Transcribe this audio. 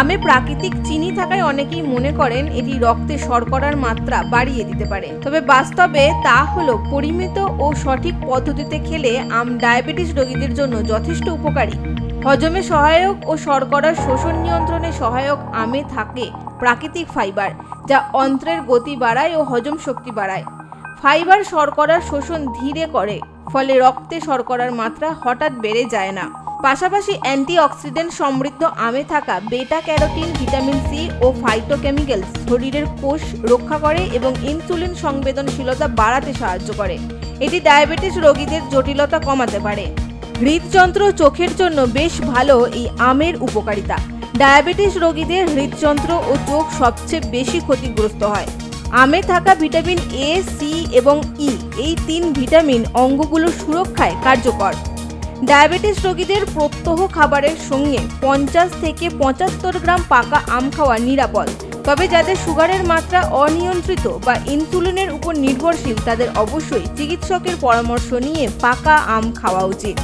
আমে প্রাকৃতিক চিনি থাকায় অনেকেই মনে করেন এটি রক্তে শর্করার মাত্রা বাড়িয়ে দিতে পারে। তবে বাস্তবে তা হলো পরিমিত ও সঠিক পদ্ধতিতে খেলে আম ডায়াবেটিস রোগীদের জন্য যথেষ্ট উপকারী। হজমে সহায়ক ও শর্করার শোষণ নিয়ন্ত্রণে সহায়ক আমে থাকে প্রাকৃতিক ফাইবার, যা অন্ত্রের গতি বাড়ায় ও হজম শক্তি বাড়ায়। ফাইবার শর্করার শোষণ ধীরে করে। ফলে রক্তে শর্করার মাত্রা হঠাৎ বেড়ে যায় না। পাশাপাশি অ্যান্টিঅক্সিডেন্ট সমৃদ্ধ আমে থাকা বেটা ক্যারোটিন ভিটামিন সি ও ফাইটোকেমিক্যালস শরীরের কোষ রক্ষা করে এবং ইনসুলিন সংবেদনশীলতা বাড়াতে সাহায্য করে। এটি ডায়াবেটিস রোগীদের জটিলতা কমাতে পারে। হৃদযন্ত্র চোখের জন্য বেশ ভালো এই আমের উপকারিতা। ডায়াবেটিস রোগীদের হৃদযন্ত্র ও চোখ সবচেয়ে বেশি ক্ষতিগ্রস্ত হয়। আমে থাকা ভিটামিন এ, সি এবং ই এই তিন ভিটামিন অঙ্গগুলোর সুরক্ষায় কার্যকর। ডায়াবেটিস রোগীদের প্রত্যহ খাবারের সঙ্গে পঞ্চাশ থেকে পঁচাত্তর গ্রাম পাকা আম খাওয়া নিরাপদ। তবে যাদের সুগারের মাত্রা অনিয়ন্ত্রিত বা ইনসুলিনের উপর নির্ভরশীল, তাদের অবশ্যই চিকিৎসকের পরামর্শ নিয়ে পাকা আম খাওয়া উচিত।